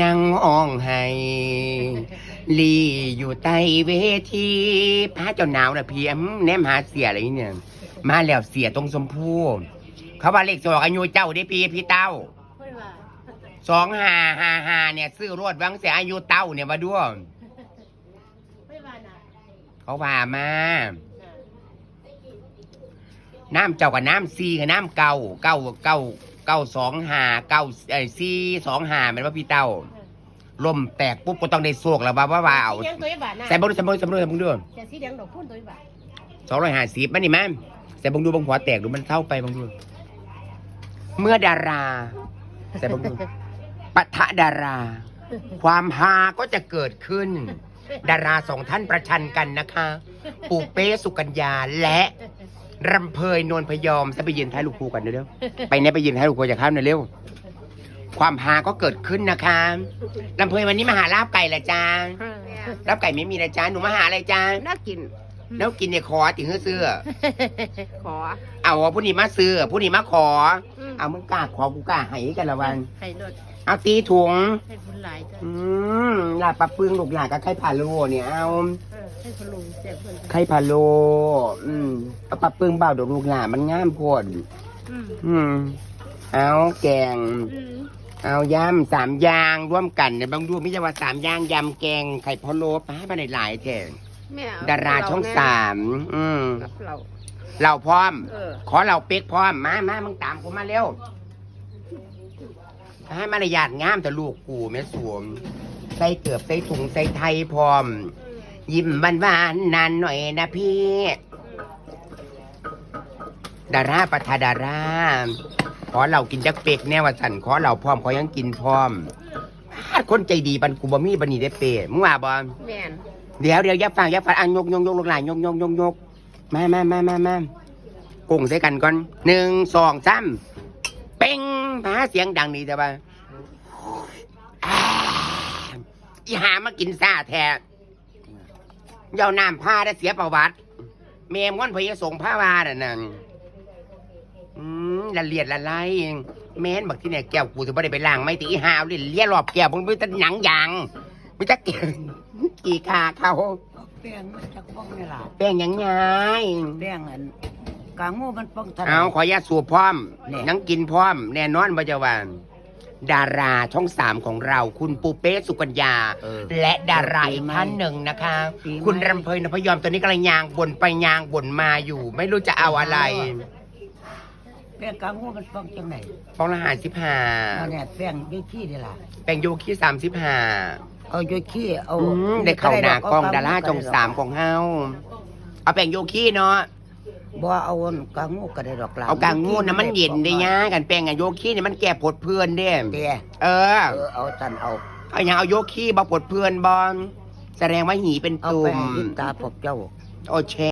นางอ่องไห้ลีอยู่ใต้เวทีพระเจ้าหนาวนะเพี่แอมแนมหาเสียอะไรเนี่ย มาแล้วเสียตรงสมพูเขาว่าเลขสองอายุเจ้าได้พี่พี่เต้าสองหาหาหาเนี่ย ซื้อรวดวังเสียอายุเต้าเนี่ยมาด้วยเขาว่ามาน้ำเจ้ากับน้ำซีกับน้ำเก่าเก้าเก้า เก้าสองห้าเก้าไอ้ซีสองห้าเป็นว่าพี่เต้าลมแตกปุ๊บก็ต้องได้โศกแล้วว่าว่าว่าเอาสีแดงตัวอีบาทน่ะใส่บังดูใส่บังดูใส่บังดูใส่บังดูแต่สีแดงดอกพุ่นตัวอีบาทสองร้อยห้าสิบมันนี่แม่ใส่บังดูบังหัวแตกดูมันเท่าไปบังดู เมื่อดาราใส่บังดูปะทะดารา ความฮาก็จะเกิดขึ้น ดาราสองท่านประชันกันนะคะ ปูเป้สุกัญญาและ รำเพยนวลพยอมจะไปยืนท้ายลูกครูกันเร็วๆไปเนี่ยไปยืนท้ายลูกครูจะข้ามหน่อยเร็วความฮาก็เกิดขึ้นนะคะลำเพยวันนี้มาหาลาบไก่ละจ้าลาบไก่ไม่มีละจ้าหนูมาหาอะไรจ้าน่ากินแล้วกินเนี่ยขอติงเสื้อขอ เอาผู้นี้มาซื้อผู้นี้มาขออืม เอามึงกล้าขอกูกล้าให้กันละวันไข่รดเอาตีถุง ให้คุณหลายจ้ะอืมลาบปลาปึงลูกหลานกับไข่พาโลเนี่ยเอาเออให้คุณลุงเสียเพิ่นไข่พาโลอืมเอาปลาปึงเบาดอกลูกหลานมันงามโพดอืมอืม เอาแกง อืมเอายำสามอย่างร่วมกันเนี่ยบางดูไม่ใช่ว่าสามอย่างยำแกงไข่พะโล้ป้ามาในหลายแท่แม่เอดาราช่องสาม อืม กับเรา เราพร้อม เออ ขอเราเป๊กพร้อม มามามึงตามกูมาเร็ว ให้มารยาทงามแต่ลูกกูแม่สวม ใส่เกือบใส่ถุงใส่ไทยพร้อม ยิ้มหวานหวานๆนานหน่อยนะพี่ ดาราประธาดารา ขอเรากินจักเป็กแน่ว่าสันขอเราพร้อมขอยังกินพร้อมพาดคนใจดีปันกูบ่มีบันนี้ได้เปมึงว่าบ่ แม่นเดี๋ยวเดี๋ยวอย่าฟังอย่าฟังอะยกยกยกลูกหลานยกยกยกยก มามามามามากุ้งใส่กันก่อนหนึ่งสองสามเป้งหาเสียงดังดีแต่ว่าอ่าอีหามากินซาแท้เย้าน้ำผ้าได้เสียประวัติเมมก้อนพยสงผ้าวาน่ะนั่นอืมละเลียดละไล่แม้นบักที่เนี่ยแก้วกูจะไม่ได้ไปล้างไม่ตีหาวเลียเลียรอบแก้วมึงไม่ต้องหนังยางไม่ต้องเกี่ยกีขาเขา แป้งมันจะป้องนี่ล่ะแป้งหยังไงแป้งอันกางงูมันป้องทะเลเอาขออนุญาตสูบพร้อมเนี่ยนังกินพร้อม แน่นอนบัจจวานดาราช่องสามของเรา คุณปูเป้สุกัญญา เออ และดาราอีกท่านหนึ่งนะคะปีใหม่คุณรำเพยนพยอมตัวนี้กำลังยางบ่นไปยางบ่นมาอยู่ ไม่รู้จะเอาอะไรแป้งกางงูมันป้องจังไหนฟองละหาสิบห้าเอาเนี่ยแป้งยูขี้นี่ล่ะแป้งโยคีสามสิบห้า เอายูขี้เอาได้เข่าหนากล้องดาราช่องสามของเฮาเอาแป้งโยคีเนาะ บ่เอาอันกางงูก็ได้ดอกลาเอากางงูนะมันเย็นได้ยะกันแป้งอะโยคีเนี่ยมันแก่ผดเพื่อนเด้เตี้ยเออ เออเอาตันเอา เอาอย่างเอาโยคีบาปวดเพื่อนบอลแสดงว่าหีเป็นเอาตุ่ไปมให้ยิ้มตาพบเจ้า โอเช